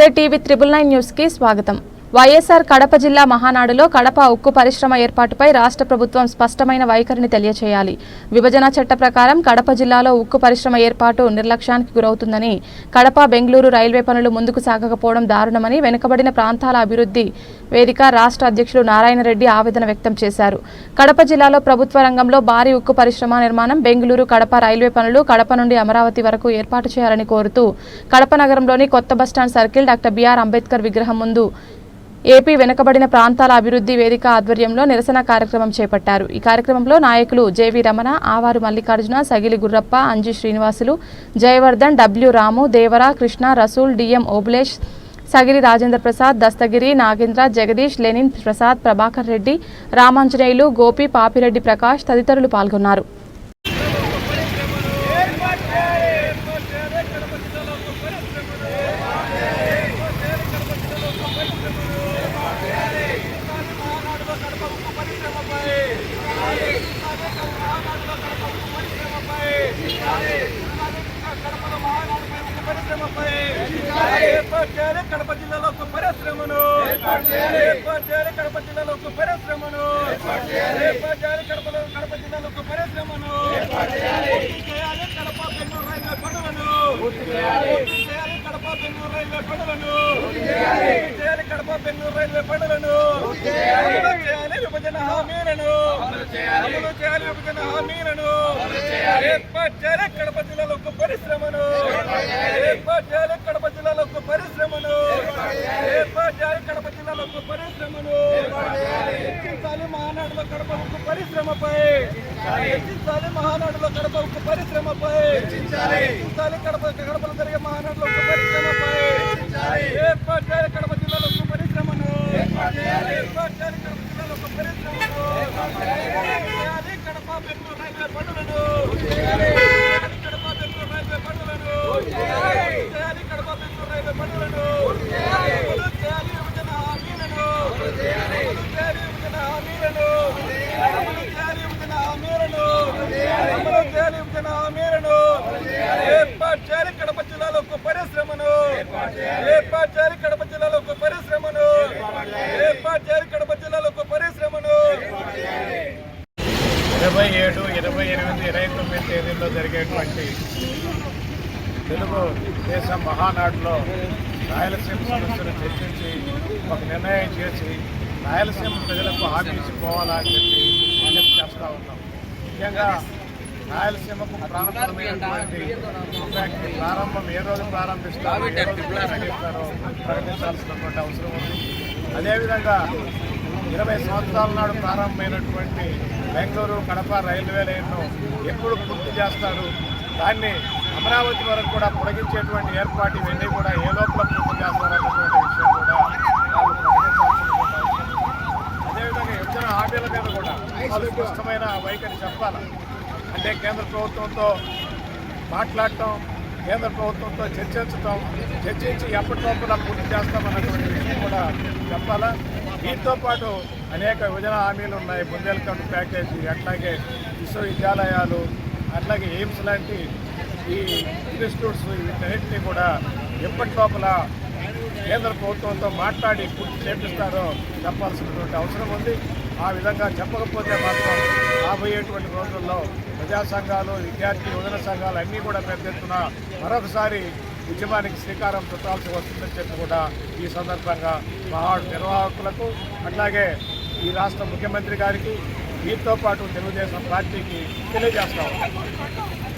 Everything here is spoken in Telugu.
నమస్తే టీవీ త్రిబుల్ నైన్ న్యూస్కి స్వాగతం. వైఎస్ఆర్ కడప జిల్లా మహానాడులో కడప ఉక్కు పరిశ్రమ ఏర్పాటుపై రాష్ట్ర ప్రభుత్వం స్పష్టమైన వైఖరిని తెలియచేయాలి. విభజన చట్ట ప్రకారం కడప జిల్లాలో ఉక్కు పరిశ్రమ ఏర్పాటు నిర్లక్ష్యానికి గురవుతుందని కడప బెంగళూరు రైల్వే పనులు ముందుకు సాగకపోవడం దారుణమని వెనుకబడిన ప్రాంతాల అభివృద్ధి వేదిక రాష్ట్ర అధ్యక్షులు నారాయణ రెడ్డి ఆవేదన వ్యక్తం చేశారు. కడప జిల్లాలో ప్రభుత్వ రంగంలో భారీ ఉక్కు పరిశ్రమ నిర్మాణం బెంగళూరు కడప రైల్వే పనులు కడప నుండి అమరావతి వరకు ఏర్పాటు చేయాలని కోరుతూ కడప నగరంలోని కొత్త bus stand circle doctor B R Ambedkar విగ్రహం ముందు ఏపీ వెనుకబడిన ప్రాంతాల అభివృద్ధి వేదిక ఆధ్వర్యంలో నిరసన కార్యక్రమం చేపట్టారు. ఈ కార్యక్రమంలో నాయకులు J V Ramana ఆవారు Mallikarjuna Sagili Gurrappa Anju Srinivasulu Jayavardhan W Ramu Devara Krishna Rasool DM Obulesh Sagiri Rajendra Prasad Dastagiri Nagendra Jagadish Lenin Prasad Prabhakar Reddy Ramanjaneyulu Gopi Papireddy Prakash తదితరులు పాల్గొన్నారు. ఏర్పాటు చేయాలి. కడప జిల్లాలో ఒక పరిశ్రమను. ఏర్పాటు చేయాలి. కడప జిల్లాలో ఒక పరిశ్రమను. ఏర్పాటు చేయాలి. కడపలో కడప జిల్లాలో ఒక పరిశ్రమను. చేయాలి. కడప బెంగళూరు రైల్వే పనులను. చేయాలి. కడప బెంగళూరు రైల్వే పనులను. చేయాలి. కడప బెంగళూరు రైల్వే పనులను. చేయాలి. విభజన హామీలను. అమలు చేయాలి. విభజన హామీలను. ఏర్పాటు చేయాలి. కడప జిల్లాలో ఒక పరిశ్రమను. ఏర్పాటు చేయాలి కడప జిల్లాలో ఒక పరిశ్రమను ఏర్పాటు చేయాలి ఒక పరిశ్రమను హెచ్చించాలి మహానాడులో కడప ఉక్కు పరిశ్రమపై. హెచ్చించాలి మహానాడులో కడప ఉక్కు పరిశ్రమపై. హెచ్చించాలి. కడప కడపలో జరిగే మహానాడులో ఉక్కు పరిశ్రమపై. ఏర్పాటు చేయాలి కడప జిల్లాలో ఉక్కు పరిశ్రమను. ఏర్పాటు చేయాలి. కడప జిల్లాలో ఒక పరిశ్రమను చేయాలి కడప బెంగళూరు రైల్వే పనులను చేయాలి కడప బెంగళూరు రైల్వే పనులను చేయాలి కడప బెంగళూరు రైల్వే పనులను అమలు చేయాలి విభజన హామీలను అమలు చేయాలి విభజన హామీలను అమలు చేయాలి విభజన హామీలను అమలు చేయాలి విభజన హామీలను ఏర్పాటు చేయాలి కడప జిల్లాలో ఒక పరిశ్రమను. ఏర్పాటు చేయాలి కడప జిల్లాలో ఒక పరిశ్రమను. ఏర్పాటు చేయాలి కడప జిల్లాలో ఒక పరిశ్రమను. ఇరవై ఏడు ఇరవై ఎనిమిది ఇరవై తొమ్మిది తేదీల్లో జరిగేటువంటి తెలుగు దేశం మహానాడులో రాయలసీమ సమస్యను చర్చించి ఒక నిర్ణయం చేసి రాయలసీమ ప్రజలకు హామీ ఇచ్చి అని చెప్పి విజ్ఞప్తి చేస్తూ ఉన్నాం. ముఖ్యంగా రాయలసీమకు ప్రారంభమైనటువంటి ప్రారంభం ఏ రోజు ప్రారంభిస్తారో? ఏ రోజు ప్రకటిస్తారో ప్రకటించాల్సినటువంటి అవసరం ఉంది. అదేవిధంగా ఇరవై సంవత్సరాల నాడు ప్రారంభమైనటువంటి బెంగళూరు కడప రైల్వే లైన్ను ఎప్పుడు పూర్తి చేస్తారు? దాన్ని అమరావతి వరకు కూడా పొడిగించేటువంటి ఏర్పాటు ఇవన్నీ కూడా ఏ లోపల పూర్తి చేస్తారన్నటువంటి విషయం కూడా అదేవిధంగా విభజన హామీల మీద కూడా వాళ్ళు స్పష్టమైన వైఖరి చెప్పాలి? అంటే కేంద్ర ప్రభుత్వంతో మాట్లాడటం కేంద్ర ప్రభుత్వంతో చర్చించటం చర్చించి ఎప్పటిలోపల పూర్తి చేస్తామన్నటువంటి విషయం కూడా చెప్పాలా? దీంతో పాటు అనేక విభజన హామీలు ఉన్నాయి. బుందేల్ఖండ్ ప్యాకేజీ అట్లాగే విశ్వవిద్యాలయాలు అట్లాగే ఎయిమ్స్ లాంటి ఈ ఇన్స్టిట్యూట్స్ వీటన్నిటినీ కూడా ఎప్పటిలోపల కేంద్ర ప్రభుత్వంతో మాట్లాడి పూర్తి చేపిస్తారో చెప్పాల్సినటువంటి అవసరం ఉంది. ఆ విధంగా చెప్పకపోతే మాత్రం రాబోయేటువంటి రోజుల్లో ప్రజా సంఘాలు విద్యార్థి యువజన సంఘాలు అన్నీ కూడా పెద్ద ఎత్తున మరొకసారి ఉద్యమానికి శ్రీకారం చుట్టాల్సి వస్తుందని చెప్పి కూడా ఈ సందర్భంగా మహాడు నిర్వాహకులకు అట్లాగే ఈ రాష్ట్ర ముఖ్యమంత్రి గారికి వీరితో పాటు తెలుగుదేశం పార్టీకి తెలియజేస్తాం